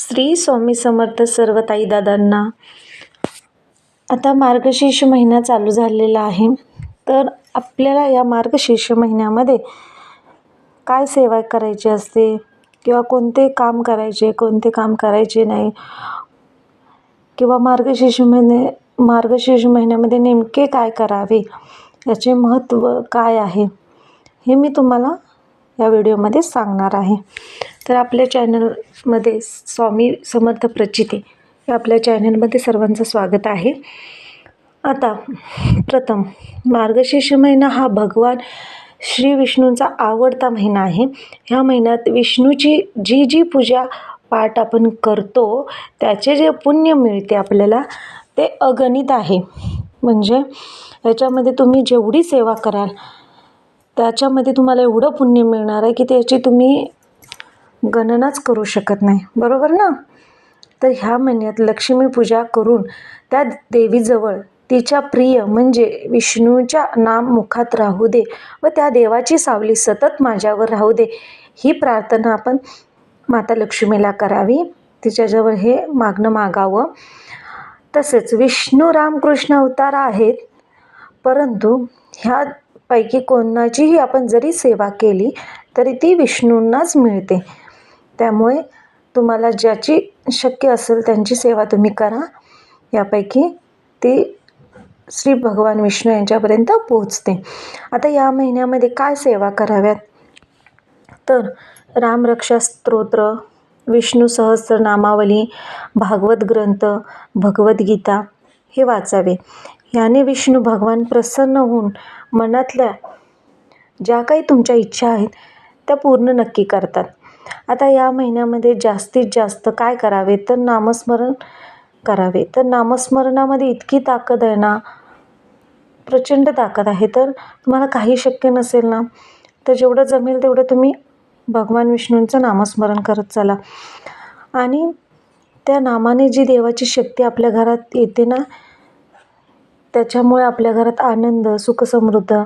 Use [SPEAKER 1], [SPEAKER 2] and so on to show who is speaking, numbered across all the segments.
[SPEAKER 1] श्री स्वामी समर्थ सर्व ताई दादांना. आता मार्गशीर्ष महिना चालू झालेला आहे. तर आपल्याला या मार्गशीर्ष महिन्यामध्ये काय सेवा करायची असते? किंवा कोणते काम करायचे कोणते काम करायचे नाही? किंवा मार्गशीर्ष महिने मार्गशीर्ष महिन्यामध्ये नेमके काय करावे? याचे महत्त्व काय आहे? हे मी तुम्हाला या व्हिडिओमध्ये सांगणार आहे. तर आपल्या चॅनलमध्ये स्वामी समर्थ प्रचिते या आपल्या चॅनलमध्ये सर्वांचं स्वागत आहे. आता प्रथम मार्गशीर्ष महिना हा भगवान श्री विष्णूंचा आवडता महिना आहे. ह्या महिन्यात विष्णूची जी जी पूजा पाठ आपण करतो त्याचे जे पुण्य मिळते आपल्याला ते अगणित आहे. म्हणजे याच्यामध्ये तुम्ही जेवढी सेवा कराल त्याच्यामध्ये तुम्हाला एवढं पुण्य मिळणार आहे की त्याची तुम्ही गणनाच करू शकत नाही. बरोबर ना? तर ह्या महिन्यात लक्ष्मीपूजा करून त्या देवीजवळ तिच्या प्रिय म्हणजे विष्णूच्या नाम मुखात राहू दे व त्या देवाची सावली सतत माझ्यावर राहू दे. ही प्रार्थना आपण माता लक्ष्मीला करावी. तिच्याजवळ हे मागणं मागावं. तसेच विष्णू रामकृष्ण अवतार आहेत. परंतु ह्यापैकी कोणाचीही आपण जरी सेवा केली तरी ती विष्णूंनाच मिळते. त्यामुळे तुम्हाला ज्याची शक्य असेल त्यांची सेवा तुम्ही करा. यापैकी ती श्री भगवान विष्णू यांच्यापर्यंत पोहोचते. आता या महिन्यामध्ये काय सेवा कराव्यात? तर रामरक्षा स्तोत्र विष्णू सहस्रनामावली भागवत ग्रंथ भगवद्गीता हे वाचावे. याने विष्णू भगवान प्रसन्न होऊन मनातल्या ज्या काही तुमच्या इच्छा आहेत त्या पूर्ण नक्की करतात. आता या महिन्यामध्ये जास्तीत जास्त काय करावे? तर नामस्मरण करावे. तर नामस्मरणामध्ये इतकी ताकद आहे ना प्रचंड ताकद आहे. तर तुम्हाला काही शक्य नसेल ना तर जेवढं जमेल तेवढं तुम्ही भगवान विष्णूंचं नामस्मरण करत चला. आणि त्या नामाने जी देवाची शक्ती आपल्या घरात येते ना त्याच्यामुळे आपल्या घरात आनंद सुखसमृद्ध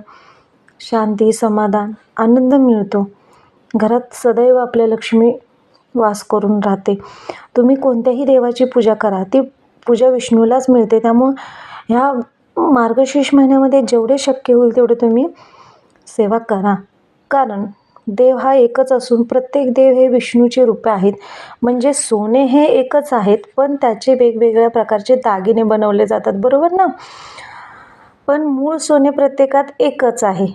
[SPEAKER 1] शांती समाधान आनंद मिळतो. घरात सदैव आपल्या लक्ष्मी वास करून राहते. तुम्ही कोणत्याही देवाची पूजा करा. ती पूजा विष्णूलाच मिळते. त्यामुळं ह्या मार्गशीर्ष महिन्यामध्ये जेवढे शक्य होईल तेवढे तुम्ही सेवा करा. कारण देव हा एकच असून प्रत्येक देव हे विष्णूचे रूपे आहेत. म्हणजे सोने हे एकच आहेत पण त्याचे वेगवेगळ्या प्रकारचे दागिने बनवले जातात. बरोबर ना? पण मूळ सोने प्रत्येकात एकच आहे.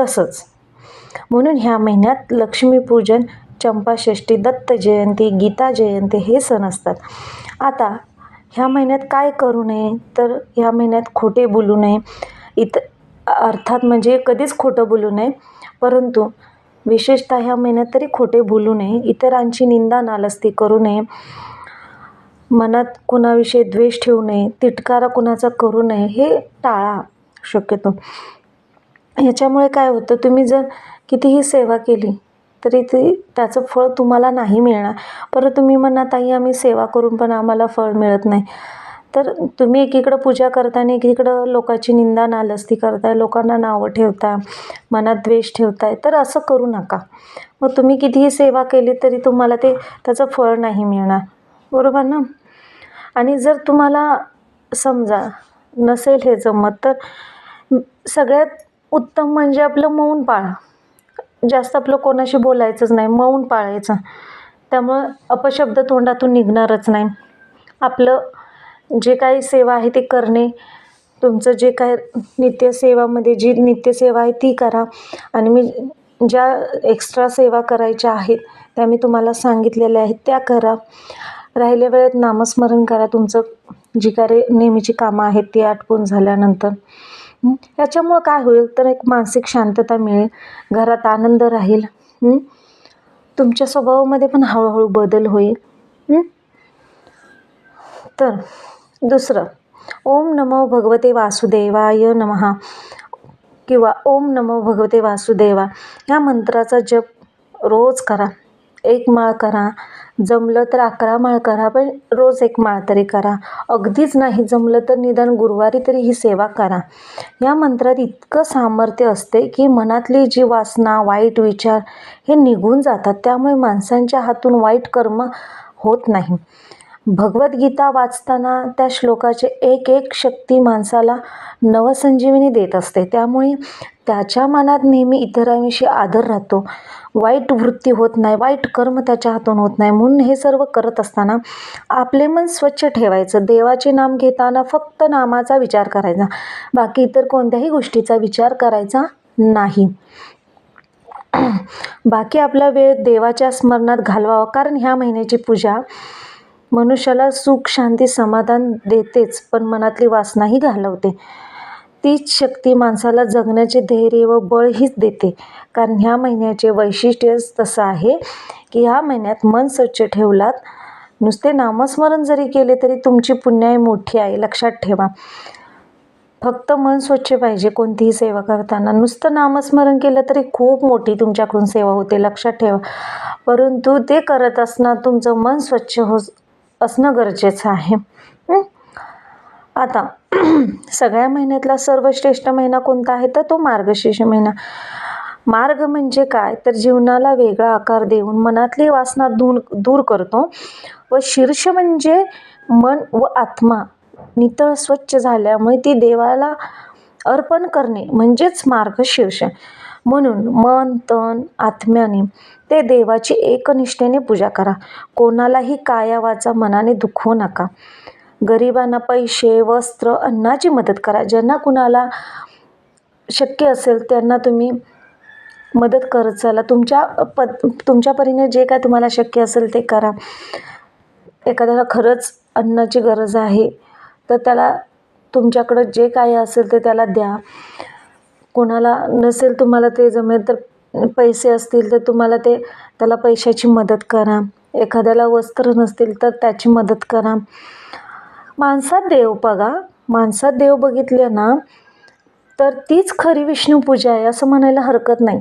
[SPEAKER 1] तसंच म्हणून ह्या महिन्यात लक्ष्मीपूजन चंपाषष्ठी दत्त जयंती गीता जयंती हे सण असतात. आता ह्या महिन्यात काय करू नये? तर ह्या महिन्यात खोटे बोलू नये. इत अर्थात म्हणजे कधीच खोटं बोलू नये. परंतु विशेषतः ह्या महिन्यात तरी खोटे बोलू नये. इतरांची निंदा नालस्ती करू नये. मनात कुणाविषयी द्वेष ठेवू नये. तिटकारा कुणाचा करू नये. हे टाळा शक्यतो. ह्याच्यामुळे काय होतं तुम्ही जर कितीही सेवा केली तरी ती त्याचं फळ तुम्हाला नाही मिळणार. परत तुम्ही म्हणा ताई आम्ही सेवा करून पण आम्हाला फळ मिळत नाही. तर तुम्ही एकीकडं पूजा करताना एकीकडं लोकांची निंदा नालस्ती करताय लोकांना नावं ठेवता मनात द्वेष ठेवताय तर असं करू नका. मग तुम्ही कितीही सेवा केली तरी तुम्हाला ते त्याचं फळ नाही मिळणार. बरोबर ना? आणि जर तुम्हाला समजा नसेल हे जमत तर सगळ्यात उत्तम म्हणजे आपलं मौन पाळा. जास्त आपलं कोणाशी बोलायचंच नाही मौन पाळायचं. त्यामुळं अपशब्द तोंडातून निघणारच नाही. आपलं जे काही सेवा आहे ते करणे तुमचं जे काय नित्यसेवामध्ये जी नित्यसेवा आहे ती करा. आणि मी ज्या एक्स्ट्रा सेवा करायच्या आहेत त्या मी तुम्हाला सांगितलेल्या आहेत त्या करा. राहिल्या वेळेत नामस्मरण करा. तुमचं जी काय नेहमीची कामं आहेत ती आटपून झाल्यानंतर. याच्यामुळं काय होईल? तर एक मानसिक शांतता मिळेल घरात आनंद राहील तुमच्या स्वभावामध्ये पण हळूहळू बदल होईल तर दुसरं ओम नमो भगवते वासुदेवाय नमहा किंवा ओम नमो भगवते वासुदेवा ह्या मंत्राचा जप रोज करा. एक माळ करा. जमलं तर अकरा माळ करा पण रोज एक माळ तरी करा. अगदीच नाही जमलं तर निदान गुरुवारी तरी ही सेवा करा. या मंत्रात इतकं सामर्थ्य असते की मनातली जी वासना वाईट विचार हे निघून जातात. त्यामुळे माणसांच्या हातून वाईट कर्म होत नाही. भगवद्गीता वाचताना त्या श्लोकाचे एक एक शक्ती माणसाला नवसंजीवनी देत असते. त्यामुळे त्याच्या मनात नेहमी इतरांविषयी आदर राहतो. वाईट वृत्ती होत नाही वाईट कर्म त्याच्या हातून होत नाही. म्हणून हे सर्व करत असताना आपले मन स्वच्छ ठेवायचं. देवाचे नाम घेताना फक्त नामाचा विचार करायचा. बाकी इतर कोणत्याही गोष्टीचा विचार करायचा नाही. बाकी आपला वेळ देवाच्या स्मरणात घालवावा. कारण ह्या महिन्याची पूजा मनुष्याला सुख शांती समाधान देतेच पण मनातली वासनाही घालवते. तीच शक्ती माणसाला जगण्याचे धैर्य व बळ हीच देते. कारण ह्या महिन्याचे वैशिष्ट्यच तसं आहे की ह्या महिन्यात मन स्वच्छ ठेवलात. नुसते नामस्मरण जरी केले तरी तुमची पुण्याई मोठी आहे लक्षात ठेवा. फक्त मन स्वच्छ पाहिजे कोणतीही सेवा करताना. नुसतं नामस्मरण केलं तरी खूप मोठी तुमच्याकडून सेवा होते लक्षात ठेवा. परंतु ते करत असताना तुमचं मन स्वच्छ हो असणं गरजेचं आहे. आता सगळ्या महिन्यातला सर्वश्रेष्ठ महिना कोणता आहे? तर तो मार्गशीर्ष महिना. मार्ग म्हणजे काय? तर जीवनाला वेगळा आकार देऊन मनातली वासना दूर दूर करतो व शीर्ष म्हणजे मन व आत्मा. नितळ स्वच्छ झाल्यामुळे ती देवाला अर्पण करणे म्हणजेच मार्गशीर्ष म्हणून मन तन आत्म्याने ते देवाची एकनिष्ठेने पूजा करा. कोणालाही कायावाचा मनाने दुखवू नका. गरिबांना पैसे वस्त्र अन्नाची मदत करा. ज्यांना कुणाला शक्य असेल त्यांना तुम्ही मदत करत चला. तुमच्या प तुमच्या परीने जे काय तुम्हाला शक्य असेल ते करा. एखाद्याला खरंच अन्नाची गरज आहे तर त्याला तुमच्याकडं जे काही असेल ते त्याला द्या. कोणाला नसेल तुम्हाला ते जमेल तर पैसे असतील तर तुम्हाला ते त्याला पैशाची मदत करा. एखाद्याला वस्त्र नसतील तर त्याची मदत करा. माणसात देव बघा. माणसात देव बघितले ना तर तीच खरी विष्णूपूजा आहे असं म्हणायला हरकत नाही.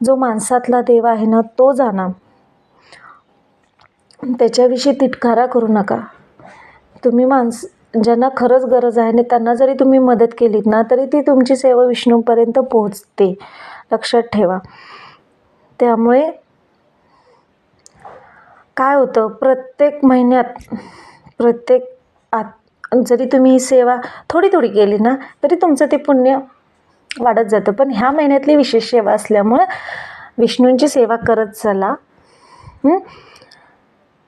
[SPEAKER 1] जो माणसातला देव आहे ना तो जाणा. त्याच्याविषयी तिटकारा करू नका. तुम्ही माणस ज्यांना खरंच गरज आहे आणि त्यांना जरी तुम्ही मदत केलीत ना तरी ती तुमची सेवा विष्णूपर्यंत पोहोचते. लक्षात ठेवा. त्यामुळे काय होतं प्रत्येक महिन्यात प्रत्येक आत जरी तुम्ही ही सेवा थोडी थोडी केली ना तरी तुमचं ते पुण्य वाढत जातं. पण ह्या महिन्यातली विशेष सेवा असल्यामुळं विष्णूंची सेवा करत चला.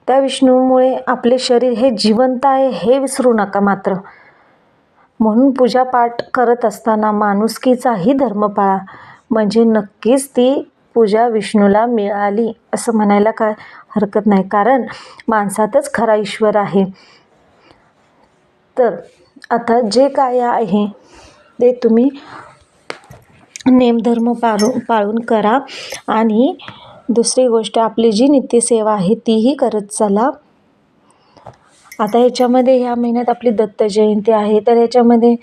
[SPEAKER 1] त्या विष्णूमुळे आपले शरीर हे जिवंत आहे हे विसरू नका मात्र. म्हणून पूजापाठ करत असताना माणुसकीचाही धर्म पाळा म्हणजे नक्कीच ती पूजा विष्णूला मिळाली असं म्हणायला काय हरकत नाही. कारण माणसातच खरा ईश्वर आहे. तर आता जे काय आहे ते तुम्ही नेमधर्म पाळून पाळून करा. आणि दुसरी गोष्ट आपली जी नित्यसेवा आहे तीही करत चला. आता ह्याच्यामध्ये ह्या महिन्यात आपली दत्त जयंती आहे. तर ह्याच्यामध्ये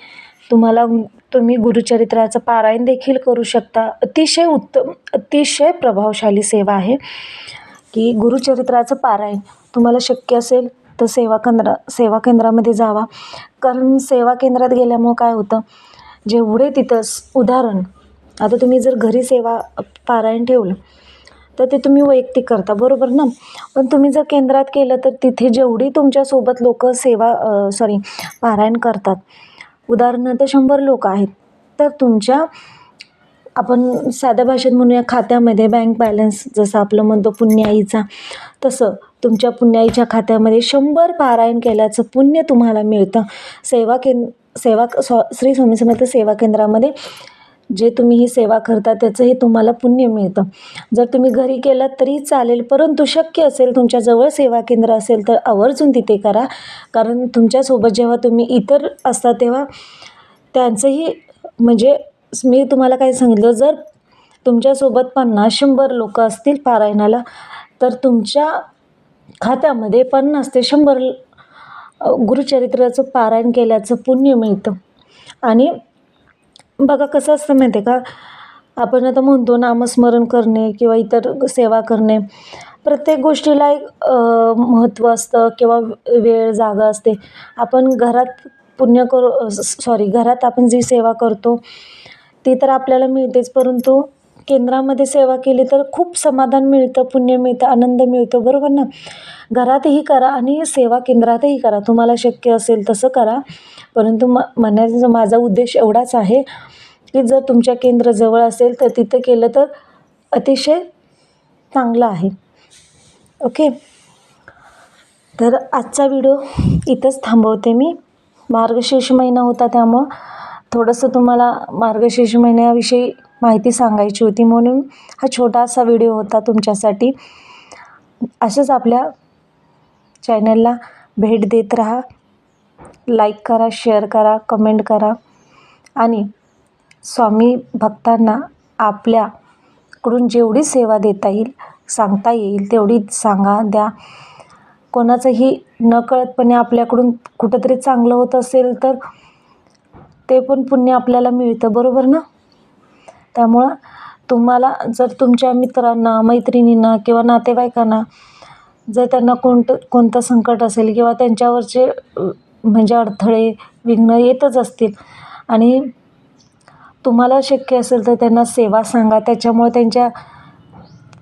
[SPEAKER 1] तुम्हाला तुम्ही गुरुचरित्राचं पारायण देखील करू शकता. अतिशय उत्तम अतिशय प्रभावशाली सेवा आहे. की गुरुचरित्राचं पारायण तुम्हाला शक्य असेल तर सेवा केंद्र सेवा केंद्रामध्ये जावा. कारण सेवा केंद्रात गेल्यामुळं काय होतं? जेवढे तिथं उदाहरण आता तुम्ही जर घरी सेवा पारायण ठेवलं तर ते तुम्ही वैयक्तिक करता बरोबर ना? पण तुम्ही जर केंद्रात केलं तर तिथे जेवढी तुमच्यासोबत लोक सेवा सॉरी पारायण करतात. उदाहरणार्थ शंभर लोक आहेत तर तुमच्या आपण साध्या भाषेत म्हणूया खात्यामध्ये बँक बॅलन्स जसं आपलं म्हणतो पुण्याईचा तसं. तुमच्या पुण्याईच्या खात्यामध्ये शंभर पारायण केल्याचं पुण्य तुम्हाला मिळतं. सेवा केंद्र सेवा स्व श्री स्वामी समर्थ सेवा केंद्रामध्ये जे तुम्ही ही सेवा करता त्याचंही तुम्हाला पुण्य मिळतं. जर तुम्ही घरी केलं तरी चालेल परंतु शक्य असेल तुमच्याजवळ सेवा केंद्र असेल तर आवर्जून तिथे करा. कारण तुमच्यासोबत जेव्हा तुम्ही इतर असता तेव्हा त्यांचंही म्हणजे मी तुम्हाला काय सांगितलं जर तुमच्यासोबत पन्नास शंभर लोक असतील पारायणाला तर तुमच्या खात्यामध्ये पन्नास ते शंभर गुरुचरित्राचं पारायण केल्याचं पुण्य मिळतं. आणि बघा कसं असतं माहिती आहे का? आपण आता म्हणतो नामस्मरण करणे किंवा इतर सेवा करणे. प्रत्येक गोष्टीला एक महत्त्व असतं किंवा वेळ जागा असते. आपण घरात पुण्य करू सॉरी घरात आपण जी सेवा करतो ती तर आपल्याला मिळतेच परंतु केंद्रामध्ये सेवा केली तर खूप समाधान मिळतं पुण्य मिळतं आनंद मिळतो बरोबर ना? घरातही करा आणि सेवा केंद्रातही करा. तुम्हाला शक्य असेल तसं करा. परंतु म म्हणायचा माझा उद्देश एवढाच आहे की जर तुमच्या केंद्र जवळ असेल तर तिथं केलं तर अतिशय चांगलं आहे. ओके? तर आजचा व्हिडिओ इथंच थांबवते मी. मार्गशीर्ष महिना होता त्यामुळं थोडंसं तुम्हाला मार्गशीर्ष महिन्याविषयी माहिती सांगायची होती म्हणून हा छोटासा व्हिडिओ होता तुमच्यासाठी. असेच आपल्या चॅनलला भेट देत राहा. लाईक करा शेअर करा कमेंट करा. आणि स्वामी भक्तांना आपल्याकडून जेवढी सेवा देता येईल सांगता येईल तेवढी सांगा द्या. कोणाचंही नकळतपणे आपल्याकडून कुठंतरी चांगलं होत असेल तर ते पण पुण्य आपल्याला मिळतं बरोबर ना? त्यामुळं तुम्हाला जर तुमच्या मित्रांना मैत्रिणींना किंवा नातेवाईकांना जर त्यांना कोणतं कोणतं संकट असेल किंवा त्यांच्यावरचे म्हणजे अडथळे विघ्न येतच असतील आणि तुम्हाला शक्य असेल तर त्यांना सेवा सांगा. त्याच्यामुळे त्यांच्या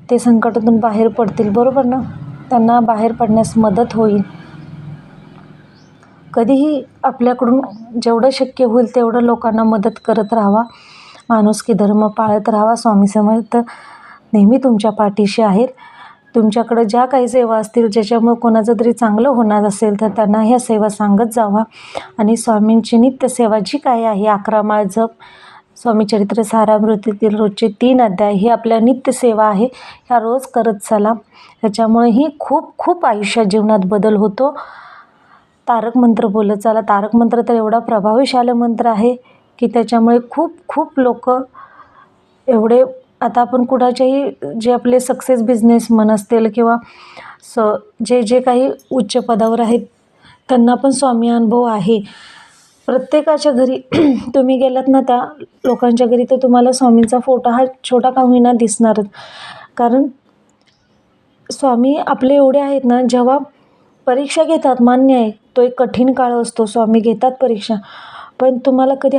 [SPEAKER 1] ते संकटातून बाहेर पडतील. बरोबर ना? त्यांना बाहेर पडण्यास मदत होईल. कधीही आपल्याकडून जेवढं शक्य होईल तेवढं लोकांना मदत करत राहावा. माणुसकी धर्म पाळत राहावा स्वामी समर्थ नेहमी तुमच्या पाठीशी आहेत. तुमच्याकडं ज्या काही सेवा असतील ज्याच्यामुळे कोणाचं तरी चांगलं होणार असेल तर त्यांना ह्या सेवा सांगत जावा. आणि स्वामींची नित्य सेवा जी काही आहे अकरा माळ जप स्वामी चरित्र सारामृतीतील रोजचे तीन अध्याय ही आपल्या नित्य सेवा आहे. ह्या रोज करत चला. ह्याच्यामुळेही खूप खूप आयुष्यात जीवनात बदल होतो. तारक मंत्र बोलत चला. तारक मंत्र तर एवढा प्रभावशाली मंत्र आहे. की त्याच्यामुळे खूप खूप लोक एवढे आता आपण कुणाच्याही जे आपले सक्सेस बिझनेसमन असतील किंवा स जे जे काही उच्च पदावर आहेत त्यांना पण स्वामी अनुभव आहे. प्रत्येकाच्या घरी तुम्ही गेलात ना त्या लोकांच्या घरी तर तुम्हाला स्वामींचा फोटो हा छोटा का होईना दिसणारच. कारण स्वामी आपले एवढे आहेत ना जेव्हा परीक्षा घेतात मान्य आहे तो एक कठीण काळ असतो स्वामी घेतात परीक्षा. पण तुम्हाला कधी